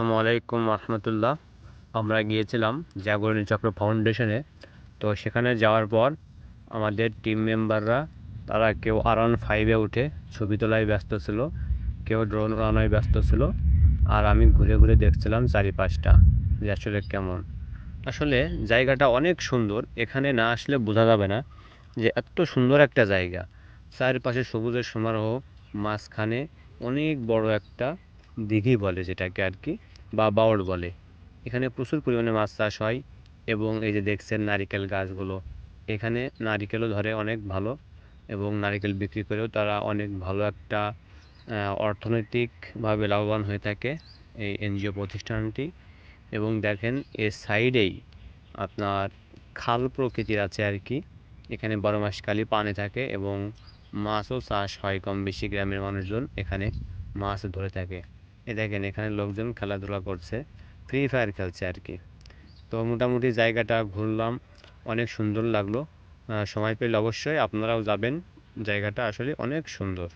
আসসালামু আলাইকুম রহমতুল্লাহ। আমরা গিয়েছিলাম জাগরণী চক্র ফাউন্ডেশনে। তো সেখানে যাওয়ার পর আমাদের টিম মেম্বাররা, তারা কেউ আর ওয়ান ফাইভে উঠে ছবি তোলায় ব্যস্ত ছিল, কেউ ড্রোন উড়ানোয় ব্যস্ত ছিল, আর আমি ঘুরে ঘুরে দেখছিলাম চারিপাশটা যে আসলে কেমন। আসলে জায়গাটা অনেক সুন্দর, এখানে না আসলে বোঝা যাবে না যে এত সুন্দর একটা জায়গা। চারপাশে সবুজের সমারোহ, মাঝখানে অনেক বড় একটা দিঘি বলে যেটাকে আর কি। বা বাওড় বলে। এখানে প্রচুর পরিমাণে মাছ চাষ হয় এবং এই যে দেখছেন নারিকেল গাছগুলো, এখানে নারিকেলও ধরে অনেক ভালো এবং নারিকেল বিক্রি করেও তারা অনেক ভালো একটা অর্থনৈতিকভাবে লাভবান হয়ে থাকে এই এনজিও প্রতিষ্ঠানটি। এবং দেখেন এর সাইডেই আপনার খাল প্রকৃতির আছে আর কি। এখানে বারো মাস কালই পানি থাকে এবং মাছও চাষ হয় কম বেশি গ্রামের মানুষজন এখানে মাছ ধরে থাকে। এ দেখেন এখানে লোকজন খেলাধুলা করছে ফ্রি ফায়ার খেলছে আর কি। তো মোটামুটি জায়গাটা ঘুরলাম, অনেক সুন্দর লাগল। সময় পেলে অবশ্যই আপনারাও যাবেন। জায়গাটা আসলে অনেক সুন্দর।